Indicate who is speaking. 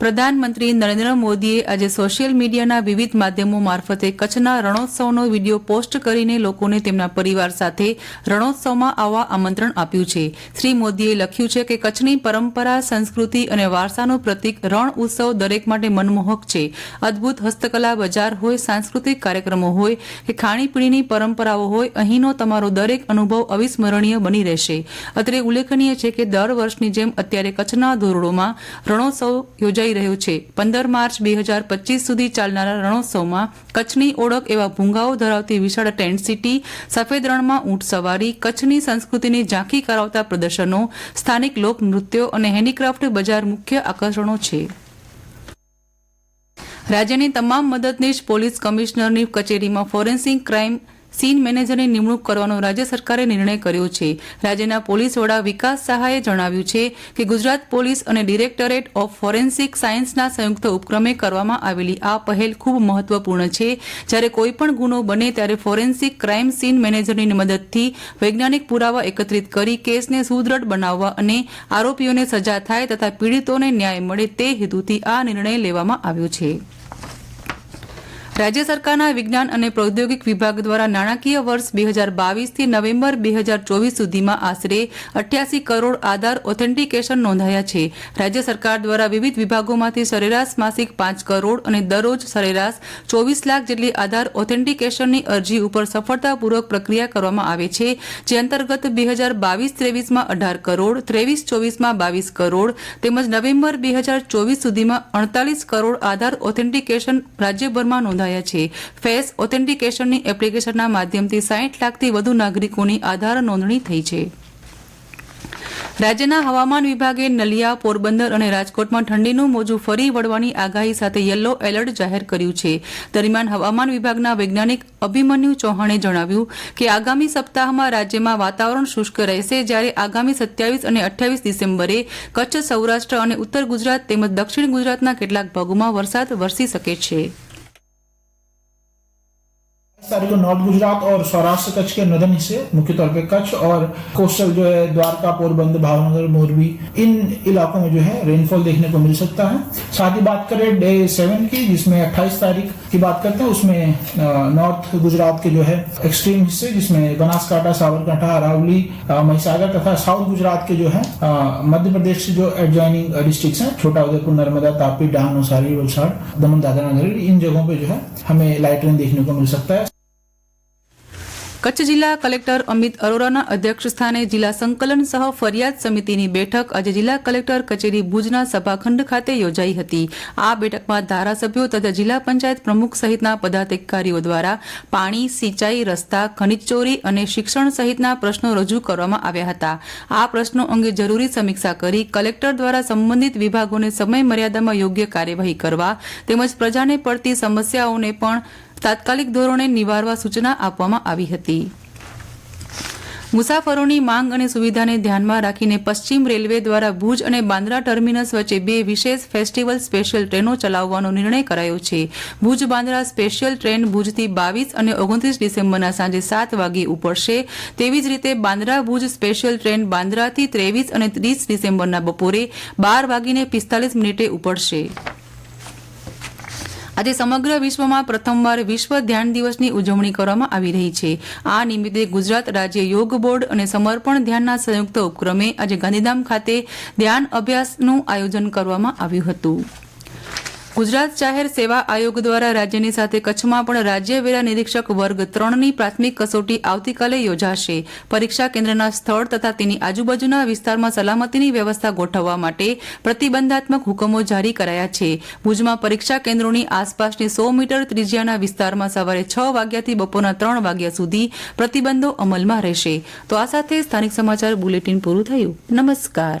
Speaker 1: પ્રધાનમંત્રી નરેન્દ્ર મોદીએ આજે સોશિયલ મીડિયાના વિવિધ માધ્યમો મારફતે કચ્છના રણોત્સવનો વીડિયો પોસ્ટ કરીને લોકોને તેમના પરિવાર સાથે રણોત્સવમાં આવવા આમંત્રણ આપ્યું છે. શ્રી મોદીએ લખ્યું છે કે કચ્છની પરંપરા, સંસ્કૃતિ અને વારસાનું પ્રતીક રણ ઉત્સવ દરેક માટે મનમોહક છે. અદ્ભુત હસ્તકલા બજાર હોય, સાંસ્કૃતિક કાર્યક્રમો હોય કે ખાણીપીણીની પરંપરાઓ હોય, અહીંનો તમારો દરેક અનુભવ અવિસ્મરણીય બની રહેશે. અત્રે ઉલ્લેખનીય છે કે દર વર્ષની જેમ અત્યારે કચ્છના ધોરડોમાં રણોત્સવ યોજાઈ રહ્યો છે. પંદર માર્ચ બે હજાર પચીસ સુધી ચાલનારા રણોત્સવમાં કચ્છની ઓળખ એવા ભૂંગાઓ ધરાવતી વિશાળ ટેન્ટ સિટી, સફેદ રણમાં ઊંટ સવારી, કચ્છની સંસ્કૃતિની ઝાંખી કરાવતા પ્રદર્શનો, સ્થાનિક લોકનૃત્યો અને હેન્ડીક્રાફ્ટ બજાર મુખ્ય આકર્ષણો છે. રાજ્યની તમામ મદદનીશ પોલીસ કમિશનરની કચેરીમાં ફોરેન્સિક ક્રાઇમ સીન મેનેજરની નિમણૂક કરવાનો રાજ્ય સરકારે નિર્ણય કર્યો છે. રાજ્યના પોલીસ વડા વિકાસ સહાયે જણાવ્યું છે કે ગુજરાત પોલીસ અને ડિરેક્ટરેટ ઓફ ફોરેન્સિક સાયન્સના સંયુક્ત ઉપક્રમે કરવામાં આવેલી આ પહેલ ખૂબ મહત્વપૂર્ણ છે. જ્યારે કોઈપણ ગુનો બને ત્યારે ફોરેન્સિક ક્રાઇમ સીન મેનેજરની મદદથી વૈજ્ઞાનિક પુરાવા એકત્રિત કરી કેસને સુદૃઢ બનાવવા અને આરોપીઓને સજા થાય તથા પીડિતોને ન્યાય મળે તે હેતુથી આ નિર્ણય લેવામાં આવ્યો છે. રાજ્ય સરકારના વિજ્ઞાન અને પ્રૌદ્યોગિક વિભાગ દ્વારા નાણાકીય વર્ષ બે હજાર બાવીસથી નવેમ્બર બે હજાર ચોવીસ સુધીમાં આશરે અઠ્યાસી કરોડ આધાર ઓથેન્ટિકેશન નોંધાયા છે. રાજ્ય સરકાર દ્વારા વિવિધ વિભાગોમાંથી સરેરાશ માસિક પાંચ કરોડ અને દરરોજ સરેરાશ ચોવીસ લાખ જેટલી આધાર ઓથેન્ટિકેશનની અરજી ઉપર સફળતાપૂર્વક પ્રક્રિયા કરવામાં આવે છે, જે અંતર્ગત બે હજાર બાવીસ ત્રેવીસમાં અઢાર કરોડ, ત્રેવીસ ચોવીસમાં બાવીસ કરોડ તેમજ નવેમ્બર બે હજાર ચોવીસ સુધીમાં અડતાલીસ કરોડ આધાર ઓથેન્ટિકેશન રાજ્યભરમાં નોંધાયા છે. ફેસ ઓથેન્ટિકેશનની એપ્લિકેશનના માધ્યમથી સાઠ લાખથી વધુ નાગરિકોની આધાર નોંધણી થઈ છે. રાજ્યના હવામાન વિભાગે નલિયા, પોરબંદર અને રાજકોટમાં ઠંડીનું મોજું ફરી વળવાની આગાહી સાથે યલો એલર્ટ જાહેર કર્યું છે. દરમિયાન હવામાન વિભાગના વૈજ્ઞાનિક અભિમન્યુ ચૌહાણે જણાવ્યું કે આગામી સપ્તાહમાં રાજ્યમાં વાતાવરણ શુષ્ક રહેશે જ્યારે આગામી સત્યાવીસ અને અઠ્યાવીસ ડિસેમ્બરે કચ્છ, સૌરાષ્ટ્ર અને ઉત્તર ગુજરાત તેમજ દક્ષિણ ગુજરાતના કેટલાક ભાગોમાં વરસાદ વરસી શકે છે.
Speaker 2: तारीख को नॉर्थ गुजरात और सौराष्ट्र कच्छ के नदन हिस्से मुख्य तौर पे कच्छ और कोस्टल जो है, द्वारका पोरबंदर भावनगर, मोरबी, इन इलाकों में जो है रेनफॉल देखने को मिल सकता है। साथ ही बात करें डे सेवन की, जिसमें 28 तारीख की बात करते हैं, उसमें नॉर्थ गुजरात के जो है एक्सट्रीम हिस्से, जिसमें बनासकांठा, साबरकांठा, अरावली महिसागर तथा साउथ गुजरात के जो है मध्य प्रदेश से जो एडजॉइनिंग डिस्ट्रिक्ट है छोटा उदयपुर नर्मदा, तापी डांग नौसारी वलसाड़, दमन, दादरा, नगर, इन जगहों पे जो है हमें लाइट रेन देखने को मिल सकता है।
Speaker 1: કચ્છ જિલ્લા કલેક્ટર અમિત અરોરાના અધ્યક્ષસ્થાને જિલ્લા સંકલન સહ ફરિયાદ સમિતિની બેઠક આજે જિલ્લા કલેક્ટર કચેરી ભુજના સભાખંડ ખાતે યોજાઈ હતી. આ બેઠકમાં ધારાસભ્યો તથા જિલ્લા પંચાયત પ્રમુખ સહિતના પદાધિકારીઓ દ્વારા પાણી, સિંચાઈ, રસ્તા, ખનિજ ચોરી અને શિક્ષણ સહિતના પ્રશ્નો રજૂ કરવામાં આવ્યા હતા. આ પ્રશ્નો અંગે જરૂરી સમીક્ષા કરી કલેક્ટર દ્વારા સંબંધિત વિભાગોને સમય મર્યાદામાં યોગ્ય કાર્યવાહી કરવા તેમજ પ્રજાને પડતી સમસ્યાઓને પણ તાત્કાલિક ધોરણે નિવારવા સૂચના આપવામાં આવી હતી. મુસાફરોની માંગ અને સુવિધાને ધ્યાનમાં રાખીને પશ્ચિમ રેલવે દ્વારા ભુજ અને બાંદ્રા ટર્મિનસ વચ્ચે બે વિશેષ ફેસ્ટિવલ સ્પેશિયલ ટ્રેનો ચલાવવાનો નિર્ણય કરાયો છે. ભુજ બાંદ્રા સ્પેશિયલ ટ્રેન ભુજથી બાવીસ અને ઓગણત્રીસ ડિસેમ્બરના સાંજે સાત વાગે ઉપડશે. તેવી જ રીતે બાંદ્રા ભુજ સ્પેશિયલ ટ્રેન બાંદ્રાથી ત્રેવીસ અને ત્રીસ ડિસેમ્બરના બપોરે બાર વાગીને પિસ્તાલીસ મિનિટે ઉપડશે. આજે સમગ્ર વિશ્વમાં પ્રથમવાર વિશ્વ ધ્યાન દિવસની ઉજવણી કરવામાં આવી રહી છે. આ નિમિત્તે ગુજરાત રાજ્ય યોગ બોર્ડ અને સમર્પણ ધ્યાનના સંયુક્ત ઉપક્રમે આજે ગાંધીધામ ખાતે ધ્યાન અભ્યાસનું આયોજન કરવામાં આવ્યું હતું. ગુજરાત જાહેર સેવા આયોગ દ્વારા રાજ્યની સાથે કચ્છમાં પણ રાજ્ય વેરા નિરીક્ષક વર્ગ ત્રણની પ્રાથમિક કસોટી આવતીકાલે યોજાશે. પરીક્ષા કેન્દ્રના સ્થળ તથા તેની આજુબાજુના વિસ્તારમાં સલામતીની વ્યવસ્થા ગોઠવવા માટે પ્રતિબંધાત્મક હુકમો જારી કરાયા છે. ભુજમાં પરીક્ષા કેન્દ્રોની આસપાસની સો મીટર ત્રિજ્યાના વિસ્તારમાં સવારે છ વાગ્યાથી બપોરના ત્રણ વાગ્યા સુધી પ્રતિબંધો અમલમાં રહેશે. તો આ સાથે સ્થાનિક સમાચાર બુલેટિન પૂરું થયું. નમસ્કાર.